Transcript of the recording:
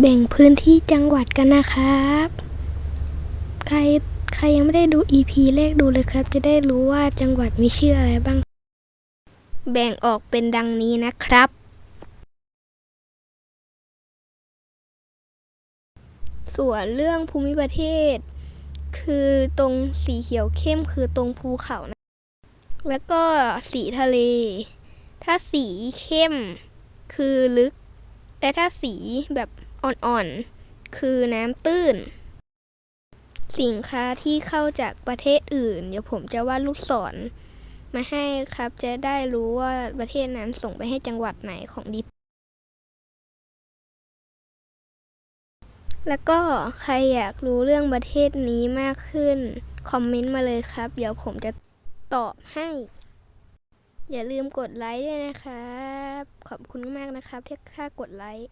แบ่งพื้นที่จังหวัดกันนะครับ ใครใครยังไม่ได้ดู EP แรกดูเลยครับ จะได้รู้ว่าจังหวัดมีชื่ออะไรบ้าง แบ่งออกเป็นดังนี้นะครับ ส่วนเรื่องภูมิประเทศ คือตรงสีเขียวเข้มคือตรงภูเขานะ แล้วก็สีทะเล ถ้าสีเข้มคือลึก แต่ถ้าสีแบบอ่อนๆ คือน้ำตื้น สินค้าที่เข้าจากประเทศอื่น เดี๋ยวผมจะวาดลูกศร มาให้ครับจะได้รู้ว่าประเทศนั้นส่งไปให้จังหวัดไหนของดีแล้วก็ใครอยากรู้เรื่องประเทศนี้มากขึ้น คอมเมนต์มาเลยครับ เดี๋ยวผมจะตอบให้ อย่าลืมกดไลค์ด้วยนะครับ ขอบคุณมากนะครับที่ค่ากดไลค์